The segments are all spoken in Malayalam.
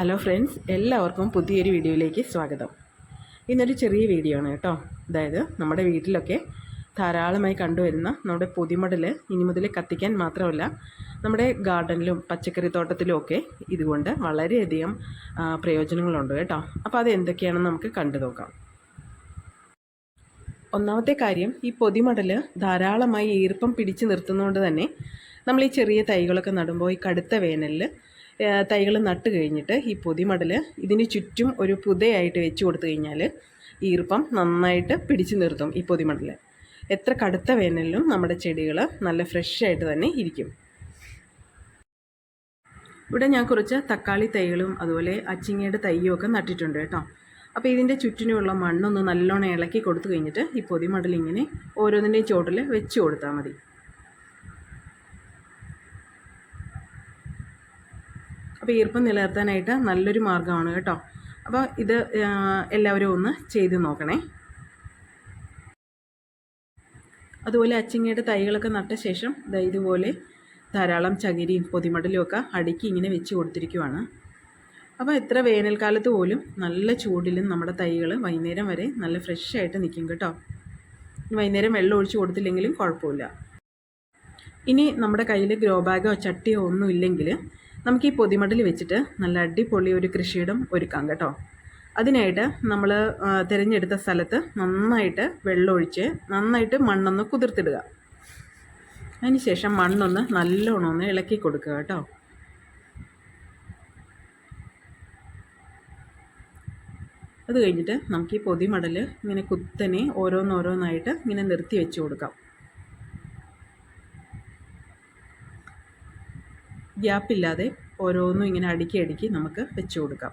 ഹലോ ഫ്രണ്ട്സ് എല്ലാവർക്കും പുതിയൊരു വീഡിയോയിലേക്ക് സ്വാഗതം. ഇന്നൊരു ചെറിയ വീഡിയോ ആണ് കേട്ടോ. അതായത് നമ്മുടെ വീട്ടിലൊക്കെ ധാരാളമായി കണ്ടുവരുന്ന നമ്മുടെ പൊതിമടൽ ഇനി മുതൽ കത്തിക്കാൻ മാത്രമല്ല നമ്മുടെ ഗാർഡനിലും പച്ചക്കറി തോട്ടത്തിലും ഒക്കെ ഇതുകൊണ്ട് വളരെയധികം പ്രയോജനങ്ങളുണ്ട് കേട്ടോ. അപ്പോൾ അത് എന്തൊക്കെയാണെന്ന് നമുക്ക് കണ്ടു നോക്കാം. ഒന്നാമത്തെ കാര്യം ഈ പൊതിമടൽ ധാരാളമായി ഈർപ്പം പിടിച്ചു നിർത്തുന്നതുകൊണ്ട് തന്നെ നമ്മൾ ഈ ചെറിയ തൈകളൊക്കെ നടുമ്പോൾ ഈ കടുത്ത വേനലിൽ തൈകൾ നട്ട് കഴിഞ്ഞിട്ട് ഈ പൊതിമടൽ ഇതിന് ചുറ്റും ഒരു പുതയായിട്ട് വെച്ച് കൊടുത്തു കഴിഞ്ഞാൽ ഈർപ്പം നന്നായിട്ട് പിടിച്ചു നിർത്തും ഈ പൊതിമടൽ എത്ര കടുത്ത വേനലിലും നമ്മുടെ ചെടികൾ നല്ല ഫ്രഷ് ആയിട്ട് തന്നെ ഇരിക്കും. ഇവിടെ ഞാൻ കുറച്ച് തക്കാളി തൈകളും അതുപോലെ അച്ചിങ്ങയുടെ തൈയും ഒക്കെ നട്ടിട്ടുണ്ട് കേട്ടോ. അപ്പോൾ ഇതിന്റെ ചുറ്റിനുമുള്ള മണ്ണൊന്ന് നല്ലോണം ഇളക്കി കൊടുത്തു കഴിഞ്ഞിട്ട് ഈ പൊതിമടൽ ഇങ്ങനെ ഓരോന്നിന്റെയും ചോട്ടിൽ വെച്ച് കൊടുത്താൽ മതി. അപ്പോൾ ഈർപ്പം നിലനിർത്താനായിട്ട് നല്ലൊരു മാർഗമാണ് കേട്ടോ. അപ്പോൾ ഇത് എല്ലാവരും ഒന്ന് ചെയ്ത് നോക്കണേ. അതുപോലെ അച്ചിങ്ങയുടെ തൈകളൊക്കെ നട്ട ശേഷം ഇതുപോലെ ധാരാളം ചകിരിയും പൊതിമടലും ഒക്കെ അടുക്കി ഇങ്ങനെ വെച്ച് കൊടുത്തിരിക്കുവാണ്. അപ്പോൾ എത്ര വേനൽക്കാലത്ത് പോലും നല്ല ചൂടിലും നമ്മുടെ തൈകൾ വൈകുന്നേരം വരെ നല്ല ഫ്രഷ് ആയിട്ട് നിൽക്കും കേട്ടോ. വൈകുന്നേരം വെള്ളം ഒഴിച്ച് കൊടുത്തില്ലെങ്കിലും കുഴപ്പമില്ല. ഇനി നമ്മുടെ കയ്യിൽ ഗ്രോ ബാഗോ ചട്ടിയോ ഒന്നും ഇല്ലെങ്കിൽ നമുക്ക് ഈ പൊതിമടൽ വെച്ചിട്ട് നല്ല അടിപൊളി ഒരു കൃഷിയിടം ഒരുക്കാം കേട്ടോ. അതിനായിട്ട് നമ്മൾ തിരഞ്ഞെടുത്ത സ്ഥലത്ത് നന്നായിട്ട് വെള്ളമൊഴിച്ച് നന്നായിട്ട് മണ്ണൊന്ന് കുതിർത്തിടുക. അതിനുശേഷം മണ്ണൊന്ന് നല്ലോണം ഒന്ന് ഇളക്കി കൊടുക്കുക കേട്ടോ. അത് കഴിഞ്ഞിട്ട് നമുക്ക് ഈ പൊതിമടൽ ഇങ്ങനെ കുത്തനെ ഓരോന്നോരോന്നായിട്ട് ഇങ്ങനെ നിർത്തി വെച്ച് കൊടുക്കാം. ഗ്യാപ്പില്ലാതെ ഓരോന്നും ഇങ്ങനെ അടുക്കി അടുക്കി നമുക്ക് വെച്ച് കൊടുക്കാം.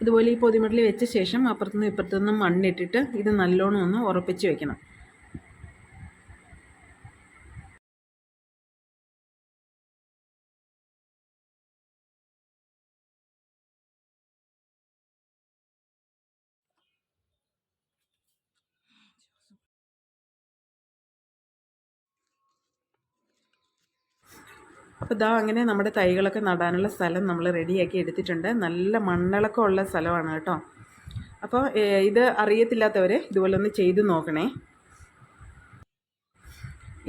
അതുപോലെ ഈ പൊതിമടലിൽ വെച്ച ശേഷം അപ്പുറത്തുനിന്നും ഇപ്പുറത്തുനിന്നും മണ്ണിട്ടിട്ട് ഇത് നല്ലോണം ഒന്ന് ഉറപ്പിച്ച് വെക്കണം. അപ്പോൾ ഇതാ അങ്ങനെ നമ്മുടെ തൈകളൊക്കെ നടാനുള്ള സ്ഥലം നമ്മൾ റെഡിയാക്കി എടുത്തിട്ടുണ്ട്. നല്ല മണ്ണിളക്കം ഉള്ള സ്ഥലമാണ് കേട്ടോ. അപ്പോൾ ഇത് അറിയത്തില്ലാത്തവർ ഇതുപോലെ ഒന്ന് ചെയ്ത് നോക്കണേ.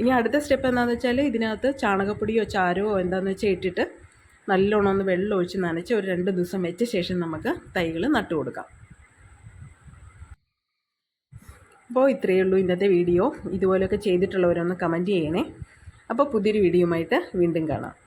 ഇനി അടുത്ത സ്റ്റെപ്പ് എന്താണെന്ന് വെച്ചാൽ ഇതിനകത്ത് ചാണകപ്പൊടിയോ ചാരമോ എന്താണെന്ന് വെച്ചാൽ ഇട്ടിട്ട് നല്ലോണം ഒന്ന് വെള്ളം ഒഴിച്ച് നനച്ച് ഒരു രണ്ട് ദിവസം വെച്ച ശേഷം നമുക്ക് തൈകൾ നട്ടു കൊടുക്കാം. അപ്പോൾ ഇത്രയേ ഉള്ളൂ ഇന്നത്തെ വീഡിയോ. ഇതുപോലെയൊക്കെ ചെയ്തിട്ടുള്ളവരൊന്ന് കമന്റ് ചെയ്യണേ. അപ്പോൾ പുതിയൊരു വീഡിയോയുമായിട്ട് വീണ്ടും കാണാം.